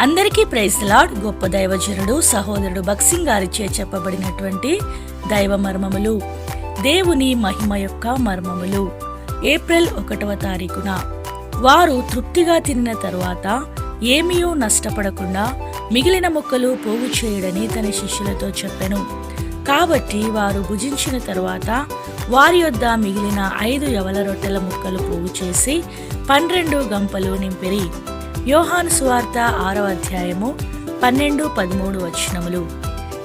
అందరికీ praise lord. గొప్ప దైవజనుడు సహోదరుడు బక్సింగ్ గారిచే చెప్పబడినటువంటి దైవ మర్మములు దేవుని మహిమ యొక్క మర్మములు. ఏప్రిల్ ఒకటవ తారీఖున వారు తృప్తిగా తినిన తరువాత ఏమీయూ నష్టపడకుండా మిగిలిన మొక్కలు పోగు చేయడని తన శిష్యులతో చెప్పెను. కాబట్టి వారు భుజించిన తరువాత వారి యొద్ద మిగిలిన ఐదు యవల రొట్టెల ముక్కలు పోగు చేసి పన్నెండు గంపలు నింపిరి. యోహాను సువార్త ఆరవ అధ్యాయము పన్నెండు పదమూడు వచనములు.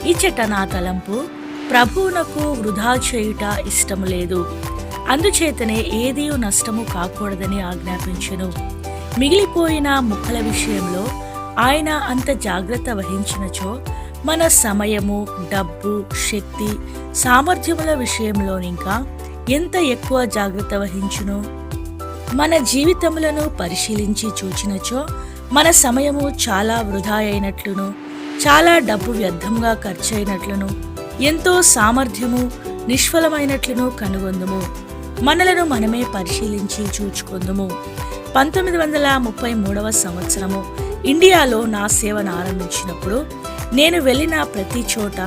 ఇచ్చట నా తలంపు ప్రభువునకు వృధా చేయుట ఇష్టము లేదు. అందుచేతనే ఏదీ నష్టము కాకూడదని ఆజ్ఞాపించును. మిగిలిపోయిన ముక్కల విషయంలో ఆయన అంత జాగ్రత్త వహించినచో మన సమయము డబ్బు శక్తి సామర్థ్యముల విషయంలోనింకా ఎంత ఎక్కువ జాగ్రత్త వహించును? మన జీవితములను పరిశీలించి చూచినచో మన సమయము చాలా వృధా అయినట్లును చాలా డబ్బు వ్యర్థంగా ఖర్చయినట్లును ఎంతో సామర్థ్యము నిష్ఫలమైనట్లును కనుగొందుము. మనలను మనమే పరిశీలించి చూచుకుందుము. పంతొమ్మిది వందల ముప్పై మూడవ సంవత్సరము ఇండియాలో నా సేవను ఆరంభించినప్పుడు నేను వెళ్ళిన ప్రతి చోట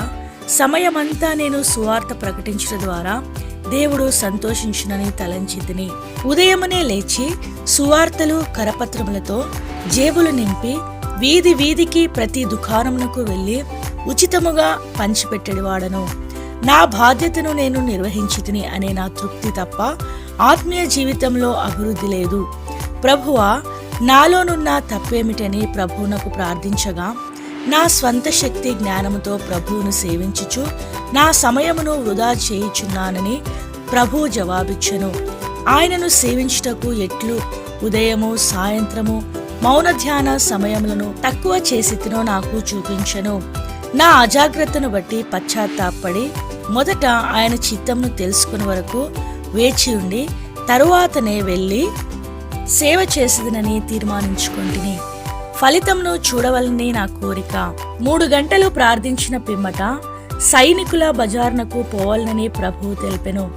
సమయమంతా నేను సువార్త ప్రకటించడం ద్వారా దేవుడు సంతోషించునని తలంచితిని. ఉదయమునే లేచి సువార్తలు కరపత్రములతో జేబులు నింపి వీధి వీధికి ప్రతి దుకాణమునకు వెళ్ళి ఉచితముగా పంచిపెట్టడివాడను. నా బాధ్యతను నేను నిర్వహించితిని అనే నా తృప్తి తప్ప ఆత్మీయ జీవితంలో అభివృద్ధి లేదు. ప్రభువా నాలోనున్న తప్పేమిటని ప్రభువునకు ప్రార్థించగా నా స్వంత శక్తి జ్ఞానముతో ప్రభువును సేవించుచు నా సమయమును వృధా చేయుచున్నానని ప్రభువు జవాబిచ్చెను. ఆయనను సేవించుటకు ఎట్లు? ఉదయము సాయంత్రము మౌన ధ్యాన సమయములను తక్కువ చేసితినో నాకు చూపించను. నా అజాగ్రత్తను బట్టి పశ్చాత్తాపడి మొదట ఆయన చిత్తంను తెలుసుకుని వరకు వేచి ఉండి తరువాతనే వెళ్ళి సేవ చేసేదనని తీర్మానించుకుంటుని. ఫలితంను చూడవలని నా కోరిక. మూడు గంటలు ప్రార్థించిన పిమ్మట సైనికుల బజార్నకు పోవాలని ప్రభువు తెలిపెను.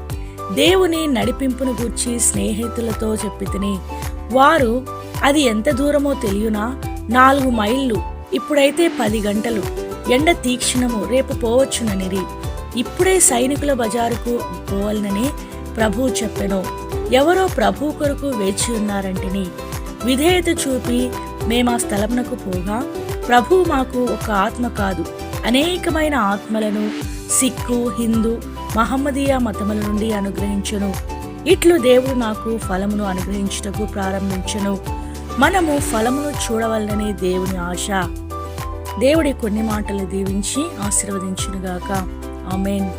దేవుని నడిపింపును గూర్చి స్నేహితులతో చెప్పి వారు అది ఎంత దూరమో తెలియనా? నాలుగు మైళ్ళు. ఇప్పుడైతే పది గంటలు. ఎండ తీక్షణము రేపు పోవచ్చుననిరి. ఇప్పుడే సైనికుల బజారుకు పోవాలనని ప్రభువు చెప్పెను. ఎవరో ప్రభు కొరకు వేచి ఉన్నారంటిని. విధేయత చూపి మేము ఆ స్థలమునకు పోగా ప్రభు మాకు ఒక ఆత్మ కాదు. అనేకమైన ఆత్మలను సిక్కు హిందూ మహమ్మదీయ మతముల నుండి అనుగ్రహించును. ఇట్లు దేవుడు నాకు ఫలమును అనుగ్రహించుటకు ప్రారంభించును. మనము ఫలమును చూడవలనని దేవుని ఆశ. దేవుడి కొన్ని మాటలు దీవించి ఆశీర్వదించునుగాక. ఆమెన్.